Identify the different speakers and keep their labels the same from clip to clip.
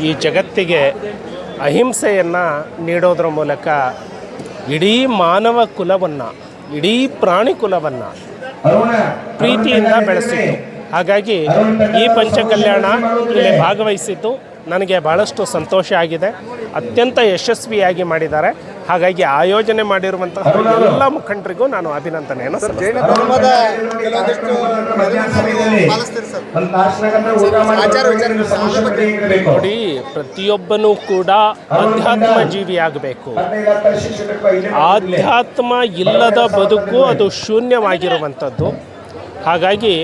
Speaker 1: ಈ ಜಗತ್ತಿಗೆ ಅಹಿಂಸೆಯನ್ನು ನೀಡೋದ್ರ ಮೂಲಕ ಇಡೀ ಮಾನವ ಕುಲವನ್ನು ಇಡೀ ಪ್ರಾಣಿ ಕುಲವನ್ನು ಪ್ರೀತಿಯಿಂದ ಬೆಳೆಸಿತು ಹಾಗಾಗಿ ಈ ಪಂಚಕಲ್ಯಾಣ ಇಲ್ಲಿ ಭಾಗವಹಿಸಿದ್ದು. ನನಗೆ ಬಹಳಷ್ಟು ಸಂತೋಷ ಆಗಿದೆ. ಅತ್ಯಂತ ಯಶಸ್ವಿಯಾಗಿ ಮಾಡಿದ್ದಾರೆ. ಹಾಗಾಗಿ ಆಯೋಜನೆ ಮಾಡಿರುವಂತಹ ಎಲ್ಲ ಮುಖಂಡರಿಗೂ ನಾನು ಅಭಿನಂದನೆಯನ್ನು ನೋಡಿ ಪ್ರತಿಯೊಬ್ಬನೂ ಕೂಡ ಅಧ್ಯಾತ್ಮ ಜೀವಿಯಾಗಬೇಕು ಆಧ್ಯಾತ್ಮ ಇಲ್ಲದ ಬದುಕು ಅದು ಶೂನ್ಯವಾಗಿರುವಂಥದ್ದು. ಹಾಗಾಗಿ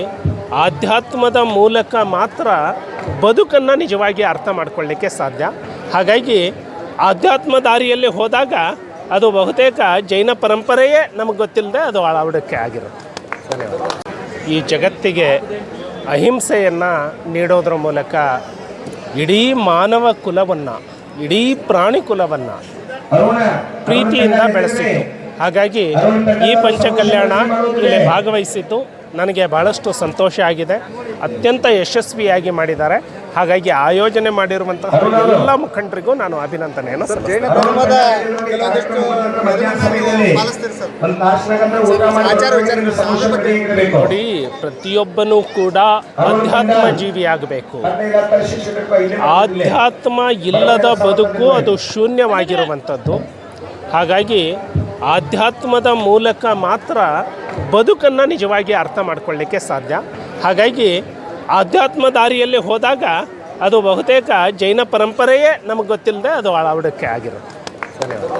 Speaker 1: ಆಧ್ಯಾತ್ಮದ ಮೂಲಕ ಮಾತ್ರ ಬದುಕನ್ನು ನಿಜವಾಗಿ ಅರ್ಥ ಮಾಡ್ಕೊಳ್ಳಿಕ್ಕೆ ಸಾಧ್ಯ. ಹಾಗಾಗಿ ಆಧ್ಯಾತ್ಮ ದಾರಿಯಲ್ಲಿ ಹೋದಾಗ ಅದು ಬಹುತೇಕ ಜೈನ ಪರಂಪರೆಯೇ ನಮಗೆ ಗೊತ್ತಿಲ್ಲದೆ ಅದು ಅಳವಡಿಕೆ ಆಗಿರುತ್ತೆ. ಧನ್ಯವಾದ. ಈ ಜಗತ್ತಿಗೆ ಅಹಿಂಸೆಯನ್ನು ನೀಡೋದ್ರ ಮೂಲಕ ಇಡೀ ಮಾನವ ಕುಲವನ್ನು ಇಡೀ ಪ್ರಾಣಿ ಕುಲವನ್ನು ಪ್ರೀತಿಯಿಂದ ಬೆಳೆಸಿತ್ತು. ಹಾಗಾಗಿ ಈ ಪಂಚಕಲ್ಯಾಣ ಇಲ್ಲಿ ಭಾಗವಹಿಸಿದ್ದು. ನನಗೆ ಬಹಳಷ್ಟು ಸಂತೋಷ ಆಗಿದೆ. ಅತ್ಯಂತ ಯಶಸ್ವಿಯಾಗಿ ಮಾಡಿದ್ದಾರೆ. ಹಾಗಾಗಿ ಆಯೋಜನೆ ಮಾಡಿರುವಂತಹ ಎಲ್ಲ ಮುಖಂಡರಿಗೂ ನಾನು ಅಭಿನಂದನೆಯನ್ನು ನೋಡಿ ಪ್ರತಿಯೊಬ್ಬನೂ ಕೂಡ ಅಧ್ಯಾತ್ಮ ಜೀವಿಯಾಗಬೇಕು ಆಧ್ಯಾತ್ಮ ಇಲ್ಲದ ಬದುಕು ಅದು ಶೂನ್ಯವಾಗಿರುವಂಥದ್ದು. ಹಾಗಾಗಿ ಆಧ್ಯಾತ್ಮದ ಮೂಲಕ ಮಾತ್ರ ಬದುಕನ್ನು ನಿಜವಾಗಿ ಅರ್ಥ ಮಾಡ್ಕೊಳ್ಳಿಕ್ಕೆ ಸಾಧ್ಯ. ಹಾಗಾಗಿ ಆಧ್ಯಾತ್ಮ ದಾರಿಯಲ್ಲಿ ಹೋದಾಗ ಅದು ಬಹುತೇಕ ಜೈನ ಪರಂಪರೆಯೇ ನಮಗೆ ಗೊತ್ತಿಲ್ಲದೆ ಅದು ಅಳವಡಿಕೆ ಆಗಿರುತ್ತೆ. ಧನ್ಯವಾದ.